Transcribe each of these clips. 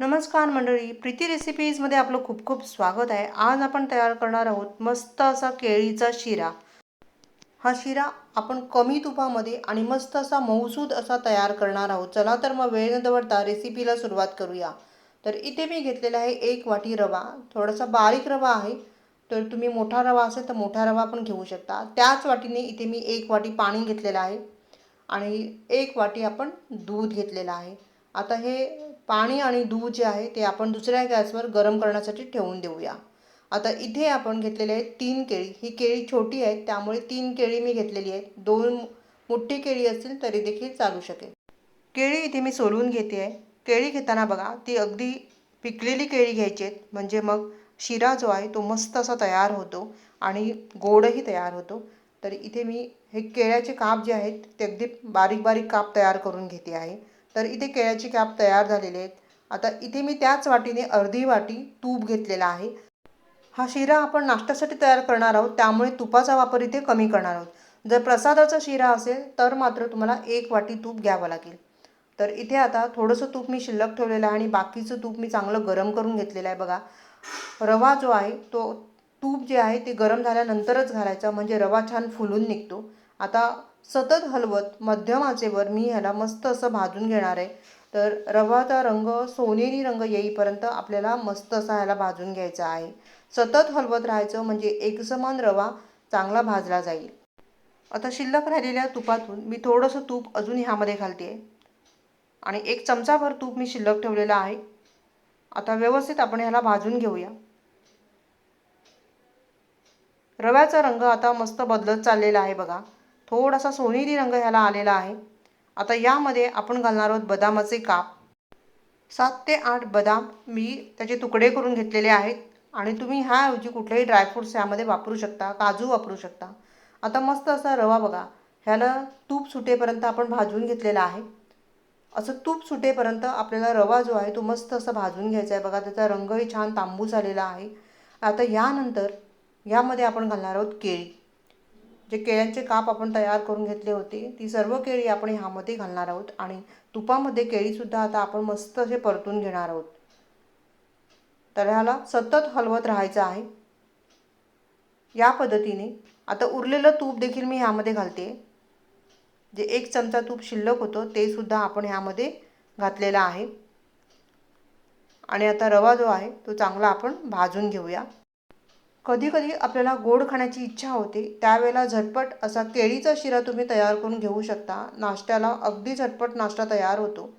नमस्कार मंडळी प्रीती रेसिपीजमध्ये आपलं खूप खूप स्वागत आहे. आज आपण तयार करणार आहोत मस्त असा केळीचा शिरा. हा शिरा आपण कमी तुपामध्ये आणि मस्त असा मऊसूद असा तयार करणार आहोत. चला तर मग वेळ न दवडता रेसिपीला सुरुवात करूया. तर इथे मी घेतलेला आहे एक वाटी रवा. थोडासा बारीक रवा आहे. तर तुम्ही मोठा रवा असेल तर मोठा रवा पण घेऊ शकता. त्याच वाटीने इथे मी एक वाटी पाणी घेतलेलं आहे. आणि एक वाटी आपण दूध घेतलेलं आहे. आता हे पाणी आणि दूध जे आहे ते आपण दुसऱ्या गॅसवर गरम करण्यासाठी ठेवून देऊया. आता इथे आपण घेतलेले आहेत तीन केळी. ही केळी छोटी आहेत त्यामुळे तीन केळी मी घेतलेली आहेत. दोन मोठी केळी असतील तरी देखील चालू शकेल. केळी इथे मी सोलून घेते आहे. केळी घेताना बघा ती अगदी पिकलेली केळी घ्यायची आहेत. म्हणजे मग शिरा जो आहे तो मस्त असा तयार होतो आणि गोडही तयार होतो. तर इथे मी हे केळ्याचे काप जे आहेत ते अगदी बारीक बारीक काप तयार करून घेते आहे. तर इथे केळ्याची कॅप तयार झालेले आहेत. आता इथे मी त्याच वाटीने अर्धी वाटी तूप घेतलेला आहे. हा शिरा आपण नाश्त्यासाठी तयार करणार आहोत. त्यामुळे तुपाचा वापर इथे कमी करणार आहोत. जर प्रसादाचा शिरा असेल तर मात्र तुम्हाला एक वाटी तूप घ्यावं लागेल. तर इथे आता थोडंसं तूप मी शिल्लक ठेवलेलं आहे आणि बाकीचं तूप मी चांगलं गरम करून घेतलेलं आहे बघा. रवा जो आहे तो तूप जे आहे ते गरम झाल्यानंतरच घालायचा. म्हणजे रवा छान फुलून निघतो. आता सतत हलवत मध्यम आचेवर मी ह्याला मस्त असं भाजून घेणार आहे. तर रवाचा रंग सोनेरी रंग येईपर्यंत आपल्याला मस्त असा ह्याला भाजून घ्यायचा आहे. सतत हलवत राहायचं म्हणजे एकसमान रवा चांगला भाजला जाईल. आता शिल्लक राहिलेल्या तुपातून मी थोडंसं तूप अजून ह्यामध्ये घालते आणि एक चमचाभर तूप मी शिल्लक ठेवलेलं आहे. आता व्यवस्थित आपण ह्याला भाजून घेऊया. रव्याचा रंग आता मस्त बदलत चाललेला आहे बघा. थोडासा सोनेरी रंग ह्याला आलेला आहे. आता यामध्ये आपण घालणार आहोत बदामाचे काप. सात ते आठ बदाम मी त्याचे तुकडे करून घेतलेले आहेत आणि तुम्ही ह्याऐवजी कुठलेही ड्रायफ्रूट्स ह्यामध्ये वापरू शकता काजू वापरू शकता. आता मस्त असा रवा बघा. ह्याला तूप सुटेपर्यंत आपण भाजून घेतलेला आहे. असं तूप सुटेपर्यंत आपल्याला रवा जो आहे तो मस्त असं भाजून घ्यायचा आहे. बघा त्याचा रंगही छान तांबूस आलेला आहे. आता यानंतर यामध्ये आपण घालणार आहोत केळी. जे केळ्यांचे काप आपण तयार करून घेतले होते ती सर्व केळी आपण ह्यामध्ये घालणार आहोत आणि तुपामध्ये केळीसुद्धा आता आपण मस्त असे परतून घेणार आहोत. तर ह्याला सतत हलवत राहायचं आहे. या पद्धतीने आता उरलेलं तूप देखील मी ह्यामध्ये घालते. जे एक चमचा तूप शिल्लक होतं ते सुद्धा आपण ह्यामध्ये घातलेलं आहे. आणि आता रवा जो आहे तो चांगला आपण भाजून घेऊया. कधीकधी आपल्याला गोड खाण्याची इच्छा होते त्यावेळेला झटपट असा केळीचा शिरा तुम्ही तयार करून घेऊ शकता. नाश्त्याला अगदी झटपट नाश्ता तयार होतो.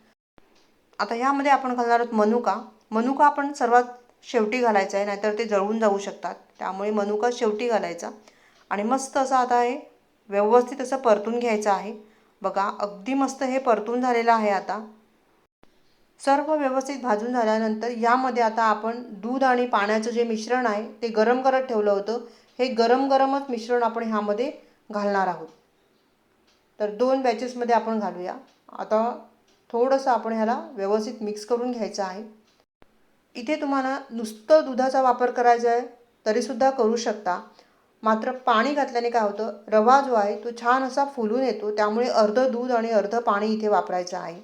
आता यामध्ये आपण घालणार आहोत मनुका. मनुका आपण सर्वात शेवटी घालायचा आहे नाहीतर ते जळून जाऊ शकतात. त्यामुळे मनुका शेवटी घालायचा. आणि मस्त असं आता हे व्यवस्थित असं परतून घ्यायचं आहे. बघा अगदी मस्त हे परतून झालेलं आहे आता. सर्व व्यवस्थित भाजून झाल्यानंतर यामध्ये आता आपण दूध आणि पाण्याचं जे मिश्रण आहे ते गरम करत ठेवलं होतं. हे गरम गरमच मिश्रण आपण ह्यामध्ये घालणार आहोत. तर दोन बॅचेसमध्ये आपण घालूया. आता थोडंसं आपण ह्याला व्यवस्थित मिक्स करून घ्यायचं आहे. इथे तुम्हाला नुसतं दुधाचा वापर करायचा आहे तरीसुद्धा करू शकता. मात्र पाणी घातल्याने काय होतं रवा जो आहे तो छान असा फुलून येतो. त्यामुळे अर्धं दूध आणि अर्धं पाणी इथे वापरायचं आहे.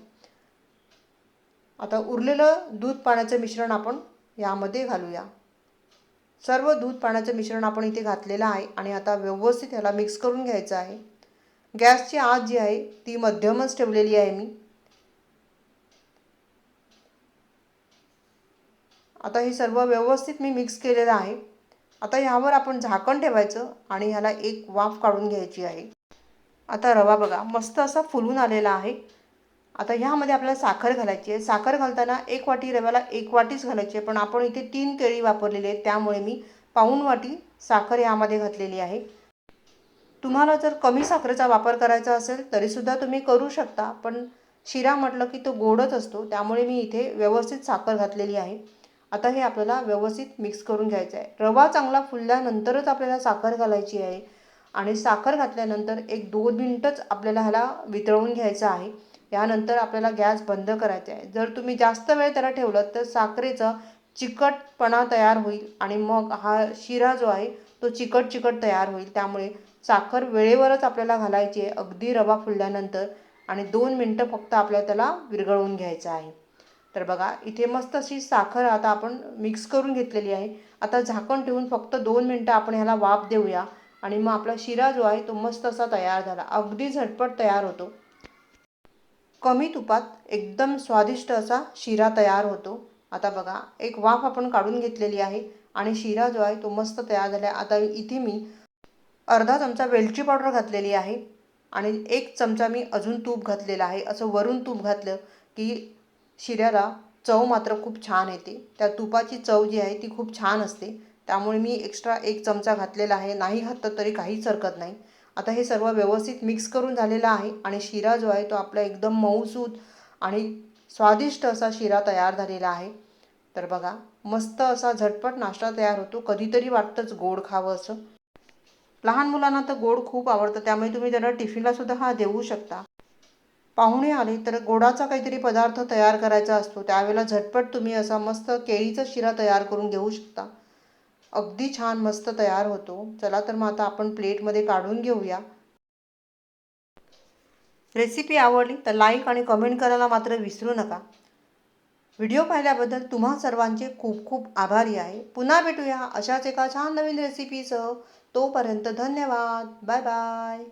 आता उरलेलं दूध पाण्याचं मिश्रण आपण यामध्ये घालूया. सर्व दूध पाण्याचं मिश्रण आपण इथे घातलेलं आहे आणि आता व्यवस्थित ह्याला मिक्स करून घ्यायचं आहे. गॅसची आत जी आहे ती मध्यमच ठेवलेली आहे मी. आता हे सर्व व्यवस्थित मी मिक्स केलेलं आहे. आता ह्यावर आपण झाकण ठेवायचं आणि ह्याला एक वाफ काढून घ्यायची आहे. आता रवा बघा मस्त असा फुलून आलेला आहे. आता ह्यामध्ये आपल्याला साखर घालायची आहे. साखर घालताना एक वाटी रव्याला एक वाटीच घालायची आहे. पण आपण इथे तीन केळी वापरलेली आहेत. त्यामुळे मी पाऊण वाटी साखर ह्यामध्ये घातलेली आहे. तुम्हाला जर कमी साखरेचा वापर करायचा असेल तरीसुद्धा तुम्ही करू शकता. पण शिरा म्हटलं की तो गोडच असतो. त्यामुळे मी इथे व्यवस्थित साखर घातलेली आहे. आता हे आपल्याला व्यवस्थित मिक्स करून घ्यायचं आहे. रवा चांगला फुलल्यानंतरच आपल्याला साखर घालायची आहे. आणि साखर घातल्यानंतर एक दोन मिनटंच आपल्याला ह्याला वितळवून घ्यायचं आहे. यानंतर आपल्याला गॅस बंद करायचा आहे. जर तुम्ही जास्त वेळ त्याला ठेवलं तर साखरेचा चिकटपणा तयार होईल आणि मग हा शिरा जो आहे तो चिकट चिकट तयार होईल. त्यामुळे साखर वेळेवरच आपल्याला घालायची आहे. अगदी रवा फुलल्यानंतर आणि दोन मिनटं फक्त आपल्याला त्याला विरघळवून घ्यायचं आहे. तर बघा इथे मस्त अशी साखर आता आपण मिक्स करून घेतलेली आहे. आता झाकण ठेवून फक्त दोन मिनटं आपण ह्याला वाफ देऊया आणि मग आपला शिरा जो आहे तो मस्त असा तयार झाला. अगदी झटपट तयार होतो. कमी तुपात एकदम स्वादिष्ट असा शिरा तयार होतो. आता बघा एक वाफ आपण काढून घेतलेली आहे आणि शिरा जो आहे तो मस्त तयार झाला आहे आता इथे मी अर्धा चमचा वेलची पावडर घातलेली आहे आणि एक चमचा मी अजून तूप घातलेला आहे. असं वरून तूप घातलं की शिऱ्याला चव मात्र खूप छान येते. त्या तुपाची चव जी आहे ती खूप छान असते. त्यामुळे मी एक्स्ट्रा एक चमचा घातलेला आहे. नाही घातलं तरी काहीच हरकत नाही. आता हे सर्व व्यवस्थित मिक्स करून झालेलं आहे आणि शिरा जो आहे तो आपला एकदम मऊसूत आणि स्वादिष्ट असा शिरा तयार झालेला आहे. तर बघा मस्त असा झटपट नाश्ता तयार होतो. कधीतरी वाटतंच गोड खावं असं. लहान मुलांना तर गोड खूप आवडतं. त्यामुळे तुम्ही त्यांना टिफिनला सुद्धा हा देऊ शकता. पाहुणे आले तर गोडाचा काहीतरी पदार्थ तयार करायचा असतो. त्यावेळेला झटपट तुम्ही असा मस्त केळीचा शिरा तयार करून घेऊ शकता. अगदी छान मस्त तयार होतो. चला तर मग आता आपण प्लेटमध्ये काढून घेऊया. रेसिपी आवडली तर लाईक आणि कमेंट करायला मात्र विसरू नका. व्हिडिओ पाहिल्याबद्दल तुम्हा सर्वांचे खूप खूप आभारी आहे. पुन्हा भेटूया अशाच एका छान नवीन रेसिपीसह तोपर्यंत धन्यवाद. Bye bye